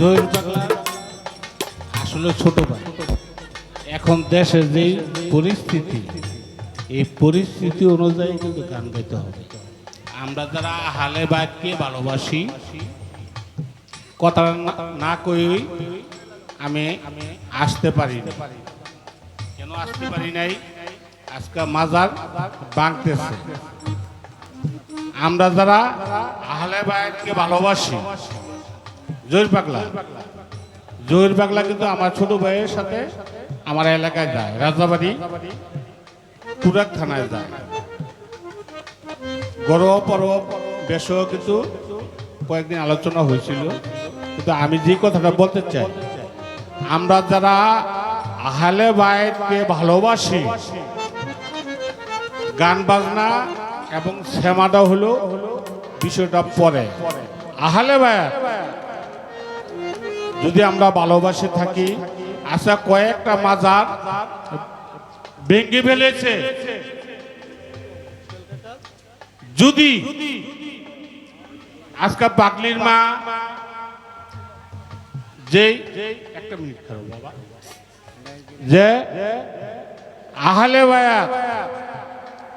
জহির পাগলা আসলে ছোট ভাই। এখন দেশের যে পরিস্থিতি, এই পরিস্থিতি অনুযায়ী কিন্তু গান গাইতে হবে। আমরা যারা হালে বাইককে ভালোবাসি, কথা না- কই আমি আসতে পারি না কেন আসতে পারি নাই? আজকে মাজার বাঁকতেছে আমরা যারা আহলে বাইককে ভালোবাসি জহির পাগলা। জহির পাগলা কিন্তু আমার ছোট ভাইয়ের সাথে আমার এলাকায় যায়, রাজাবাড়ি তুরাক থানায় যায়। গরব, পরব, বেশও কিন্তু কয়েকদিন আলোচনা হয়েছিল, কিন্তু আমি যে কথাটা বলতে চাই, আমরা যারা আহলে বাইককে ভালোবাসি, গান বাজনা এবং শ্যামাটা হলো বিষয়টা পরে। আহলে বায়াত যদি আমরা ভালোবাসে থাকি আচ্ছা কয়েকটা মাজার ভেঙে ফেলেছে। যদি আজকে পাগলির মা যে একটা মিনিট বাবা, যে আহলে বায়াত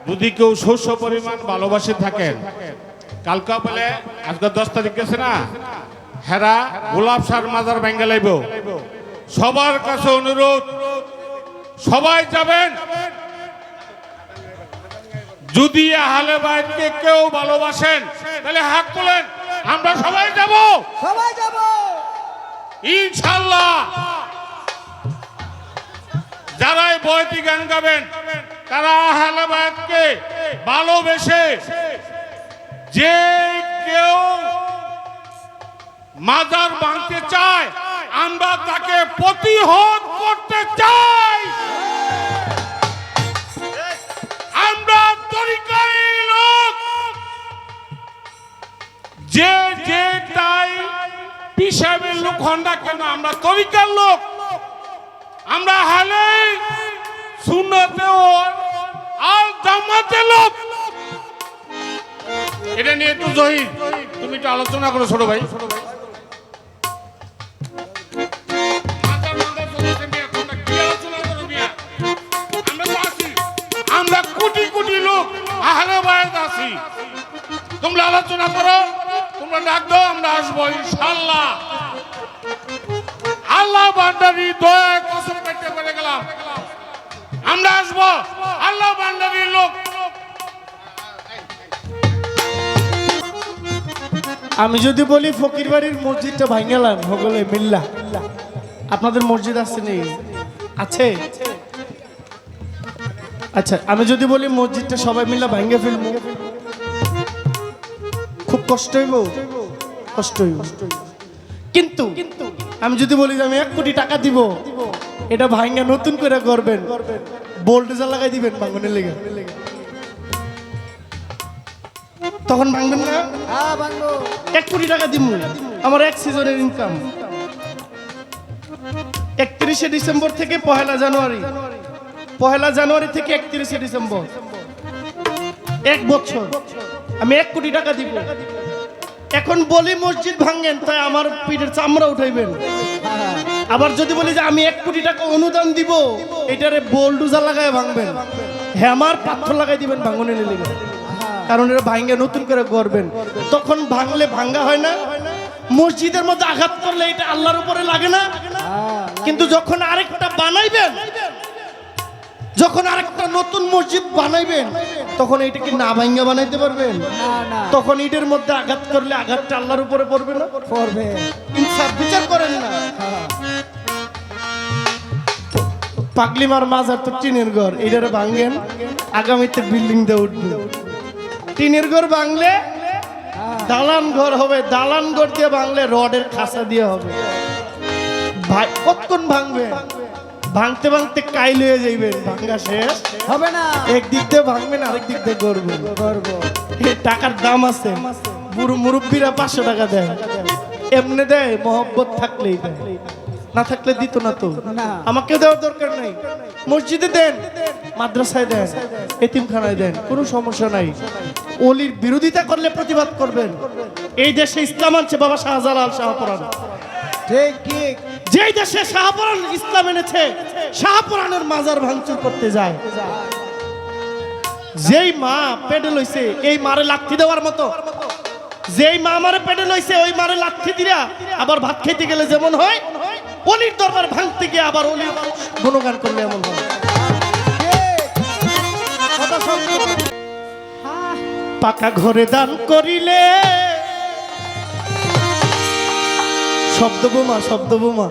যদি কেউ শস্য পরিমাণ ভালোবাসে থাকেন, কালকা বলে আজকে দশ তারিখ গেছে না? হেরা গোলাপ সার মাজার ভেঙ্গে লাইব। সবার কাছে অনুরোধ সবাই যাবেন। যদি আহলে বাইতকে কেউ ভালোবাসেন তাহলে হাত তোলেন। আমরা সবাই যাব। সবাই যাব। ইনশাল্লাহ যারা এই বয়তি গান গাবেন তারা আহলে বাইতকে ভালোবেসে যে কেউ মাজার ভাঙতে চায়, আমরা তাকে প্রতিহত করতে চাই। আমরা তরিকারি লোক। যে যে তাই পিসাবের লোক কেন, আমরা তরিকার লোক। আমরা হালে সুন্নতে আর জামাতে লোক। এটা নিয়ে একটু জহির, তুমি একটু আলোচনা করো ছোট ভাই ছোট ভাই। আছি। তোমরা আলোচনা করো, তোমরা ডাক দাও, আমরা আসব ইনশাল্লাহ আল্লাহ বান্দারি দয়া কসম করতে পেরে গেলাম। আমরা আসব, আল্লাহ বান্দারির লোক। আমি যদি বলি ফকির বাড়ির মসজিদটা ভাঙ্গালাম হগলে মিল্লা। আপনাদের মসজিদ আছে নেই? আছে? আচ্ছা আমি যদি বলি মসজিদটা সবাই মিল্লা ভাঙ্গে ফেলব। খুব কষ্ট হইব? কষ্ট হইব। কিন্তু আমি যদি বলি যে আমি এক কোটি টাকা দিব, এটা ভাঙ্গা নতুন করে করবেন বোল্টেজার লাগাই দিবেন ভাঙ্গনের লেগে। তখন ভাঙবেন না? এক কোটি টাকা দিব আমার এক সিজনের ইনকাম একত্রিশে ডিসেম্বর থেকে পহেলা জানুয়ারি। পহেলা জানুয়ারি থেকে একত্রিশে ডিসেম্বর। এক বছর। আমি এক কোটি টাকা দিব। এখন বলি মসজিদ ভাঙেন, তাই আমার পিঠের চামড়া উঠাইবেন। আবার যদি বলি যে আমি এক কোটি টাকা অনুদান দিব, এটারে বোলডুজার লাগায় ভাঙবেন। হ্যামার পাথর লাগাই দিবেন ভাঙনের লেগে। কারণ এটা ভাঙ্গে নতুন করে করবেন তখন ভাঙলে ভাঙ্গা হয় না। মসজিদের মধ্যে আঘাত করলে এটা আল্লাহর উপরে লাগে না। কিন্তু যখন আরেকটা বানাইবেন যখন আরেকটা নতুন মসজিদ বানাইবেন তখন এটাকে না ভাঙ্গা বানাইতে পারবেন? তখন ইটের মধ্যে আঘাত করলে আঘাতটা আল্লাহর উপরে পড়বে না? পড়বে। ইনসাফ বিচার করেন না। পাগলিমার মাজার তো টিনের ঘর এটারে ভাঙ্গেন আগামীতে বিল্ডিং দিয়ে উঠবে। টিনের ঘর ভাঙলে দালান ঘর হবে দালান ঘর দিয়ে ভাঙলে রডের খাসা দিয়ে হবে। ভাই কতক্ষণ ভাঙবে? ভাঙতে ভাঙতে কাইল হয়ে যাইবেন ভাঙ্গা শেষ। হবে না। একদিক দিয়ে ভাঙবেন আরেক দিক দিয়ে করব এই টাকার দাম আছে। বুড়ো মুরব্বীরা পাঁচশো টাকা দেয়। এমনি দেয় মহব্বত থাকলেই দেয়। না থাকলে দিত না তো। আমাকে দেওয়ার দরকার নাই। মসজিদে দেন মাদ্রাসায় দেন এতিমখানায় দেন কোনো সমস্যা নাই। অলির বিরোধিতা করলে প্রতিবাদ করবেন। এই দেশে ইসলাম আনছে বাবা শাহজালাল শাহপুরান ঠিক ঠিক। যেই দেশে শাহপুরান ইসলাম এনেছে, শাহপুরানের মাজার ভাঙচুর করতে যায়। যেই মা পেটে লইছে, এই মারে লাথি দেওয়ার মতো। যেই মা মারে পেটে লইছে, ওই মারে লাথি দিয়া আবার ভাত খেতে গেলে যেমন হয়, অলির দরবার ভাঙতে গিয়ে আবার অলির গুণগান করলে এমন হয়। পাকা ঘরে দান করিলে শব্দ বোমা শব্দ বোমা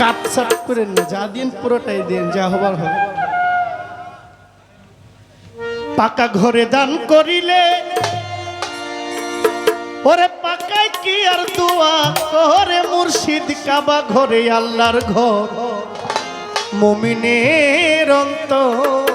কাট সাট করেন না, যা দিন পুরোটাই দিন, যা হবার হবে। পাকা ঘরে দান করিলে, ওরে পাকায় কি আর দোয়া? করে মুর্শিদ কাবা ঘরে আল্লাহর ঘর। মমিনের অন্তরে।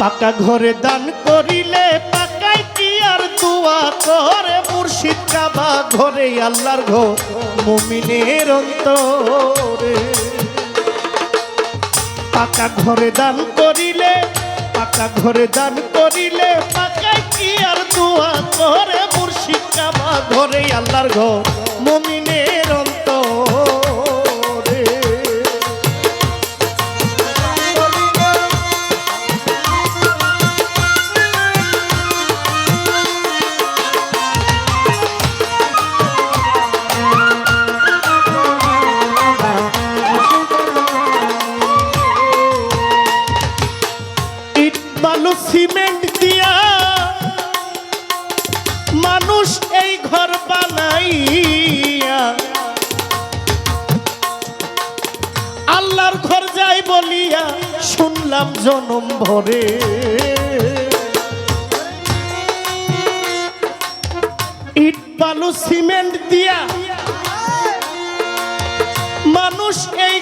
পাকা ঘরে দান করিলে পাকাই কি আর দোয়া করে? মুর্শিদ কাবা ঘরে আল্লাহর ঘর মমিনের অন্তরে। পাকা ঘরে দান করিলে, পাকা ঘরে দান করিলে পাকাই কি আর দোয়া করে? মুর্শিদ কাবা ঘরে আল্লাহর ঘর মমিনের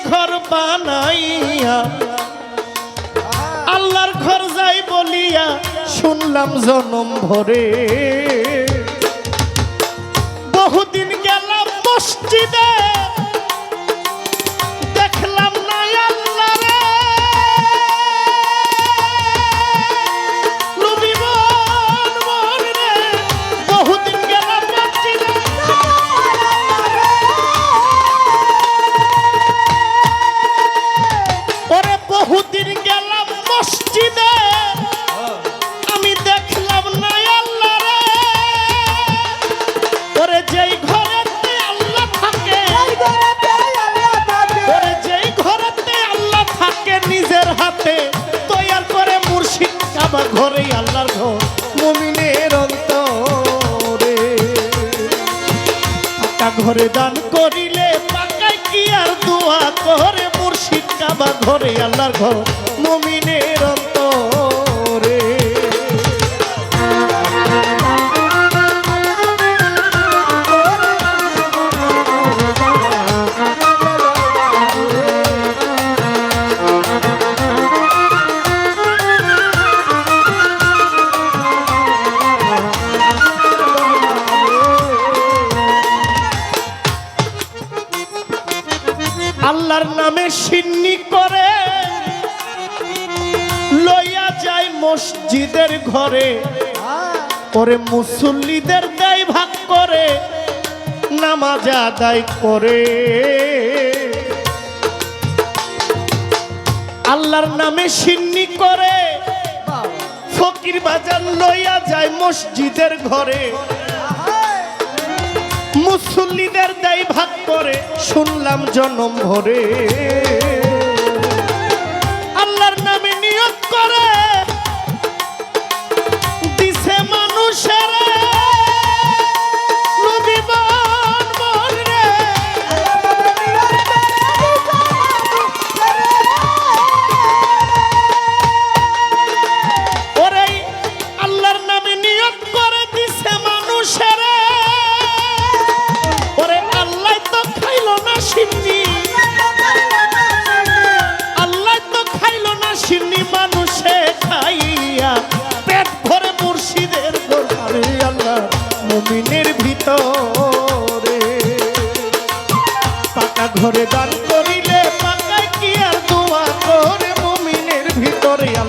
ঘর বানাইয়া আল্লাহর ঘর যাই বলিয়া শুনলাম জনম ভরে। বহুদিন গেলাম মসজিদে। মসজিদে আমি দেখলাম না আল্লাহ রে। ওরে যেই ঘরেতে আল্লাহ থাকে ওরে যেই ঘরেতে আল্লাহ থাকে নিজের হাতে তৈয়ার করে মুর্শিদ কাবা ঘরে আল্লাহর ঘর মুমিনের অন্তরে। পাকা ঘরে দান করিলে পাকায় কি আর দোয়া করে মুর্শিদ কাবা ঘরে আল্লাহর ঘর? মুসল্লিদের দায় ভাগ করে, নামাজ আদায় করে। আল্লাহর নামে সিন্নি করে, ফকির বাজার লইয়া যায় মসজিদের ঘরে। মুসল্লিদের দায় ভাগ করে, শুনলাম জনম ভরে। আল্লাহর নামে নিয়োগ করে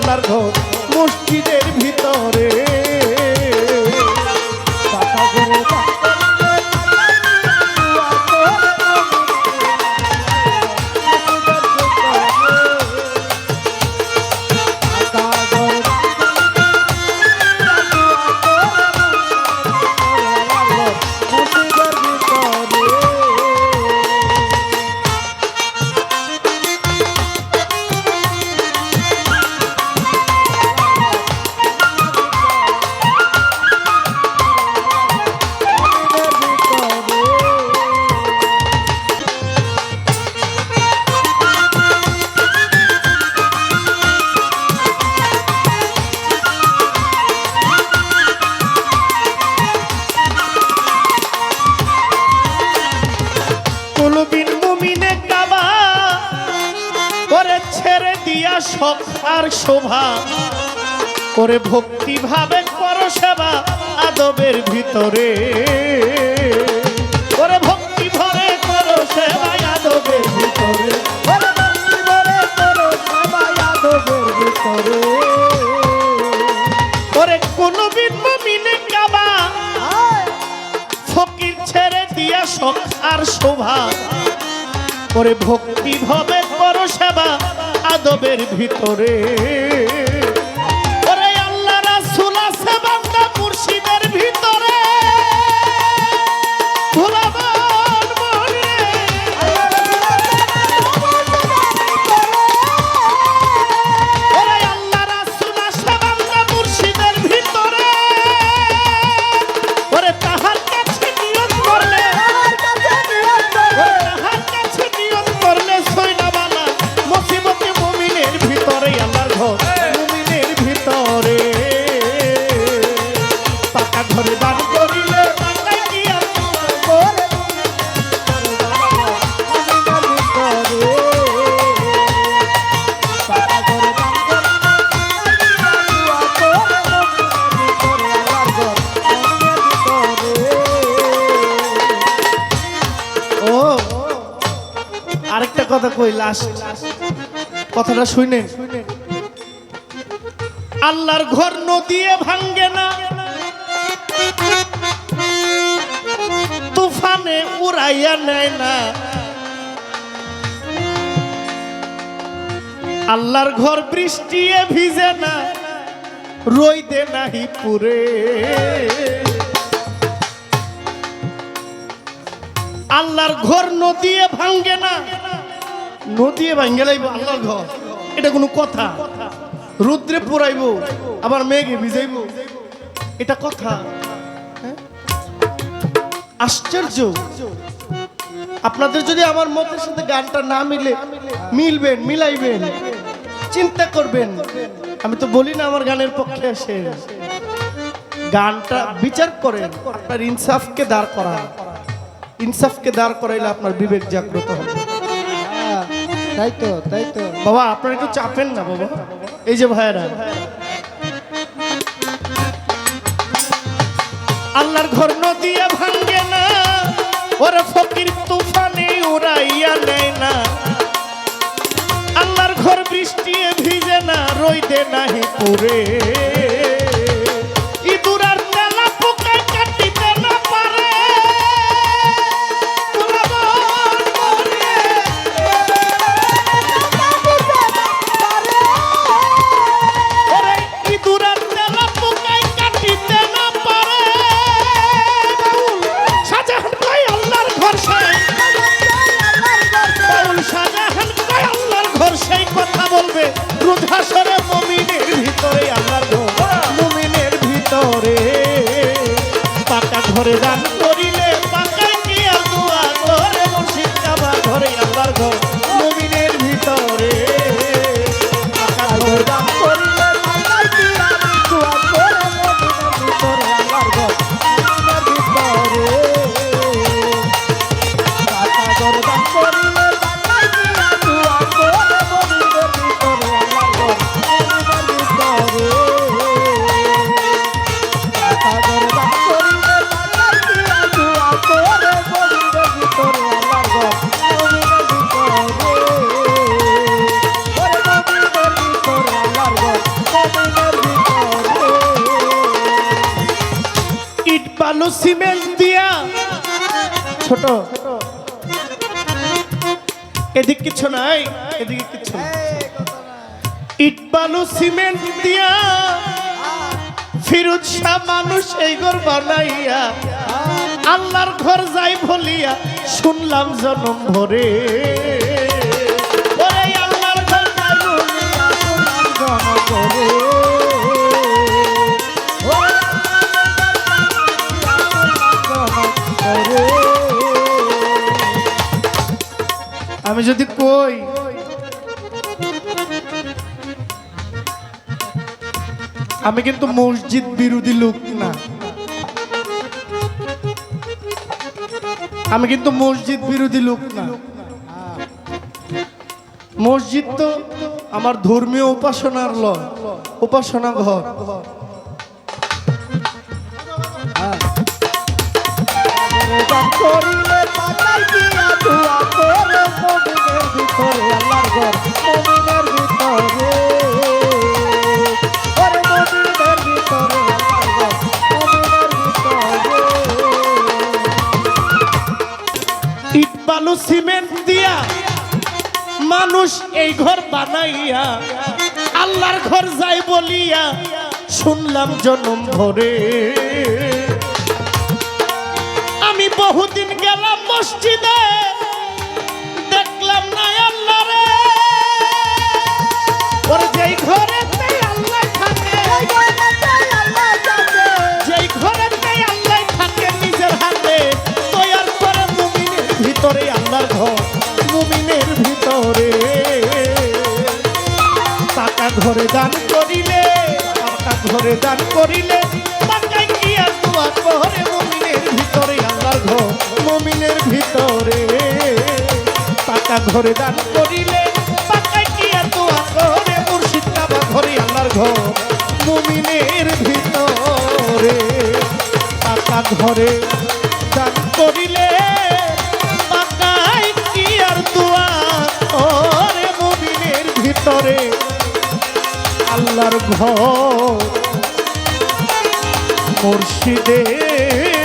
আল্লাহর ঘর মসজিদের ভিতরে। করে ভক্তি ভাবে করো সেবা আদবের ভিতরে। ভক্তি করো আদবের ভিতরে। কাবা, ফকির ছেড়ে দিয়া শোভা। করে ভক্তি ভাবে করো সেবা আদবের ভিতরে। কই কথাটা শুনে আল্লাহর ঘর নদিয়ে ভাঙ্গে না। তুফানে উড়াইয়া নেয় না। আল্লাহর ঘর বৃষ্টিয়ে ভিজে না। রইদে নাহি পুরে। আল্লাহর ঘর নদিয়ে ভাঙ্গে না। নদিয়ে ভাঙ্গে লাইব আল্লাহর ঘর। এটা কোনো কথা। রুদ্রে পুরাইব, আবার মেঘে ভিজাইব। এটা কথা। হ্যাঁ? আশ্চর্য। আপনাদের যদি আমার মতের সাথে গানটা না মিলে, মিলবেন, মিলাইবেন, চিন্তা করবেন। আমি তো বলি না আমার গানের পক্ষে আসে গানটা বিচার করেন আপনার ইনসাফকে দাঁড় করান ইনসাফকে দাঁড় করাইলে আপনার বিবেক জাগ্রত হবে। তাই তো তাই তো। বাবা, আপনারা একটু চাপেন না, বাবা। এই যে ভাইয়েরা। আল্লাহর ঘর নদিয়া ভাঙ্গে না, ওরে ফকির তুফানে উড়াইয়া নেয় না। আল্লাহর ঘর বৃষ্টি ভিজে না রইদে নাহি পুরে। সিমেন্ট দিয়া। ছোট। এদিক কিছু নাই, এদিকে কিছু ইট বালু সিমেন্ট দিয়া, ফিরুজ শাহ মানুষ এই ঘর বানাইয়া, আল্লাহর ঘর যাই বলিয়া, শুনলাম জনম ভরে। যদি কই? আমি কিন্তু মসজিদ বিরোধী লোক না। আমি কিন্তু মসজিদ বিরোধী লোক না। মসজিদ তো আমার ধর্মীয় উপাসনার ল উপাসনা ঘর। করিলে ইট বালু সিমেন্ট দিয়া মানুষ এই ঘর বানাইয়া, আল্লাহর ঘর যাই বলিয়া শুনলাম জনম ভরে। আমি বহুদিন গেলাম মসজিদে, দেখলাম না ঘরে দান করিলে টাকা ঘরে দান করিলে মুমিনের ভিতরে আল্লাহর ঘর মুমিনের ভিতরে। টাকা ঘরে দান করিলে করে মুর্শিদ ঘরে ঘর মুমিনের ভিতরে। টাকা ঘরে দান করিলে টাকায় কি আর দোয়া করে মুমিনের ভিতরে। আল্লাহর ঘর মুর্শিদের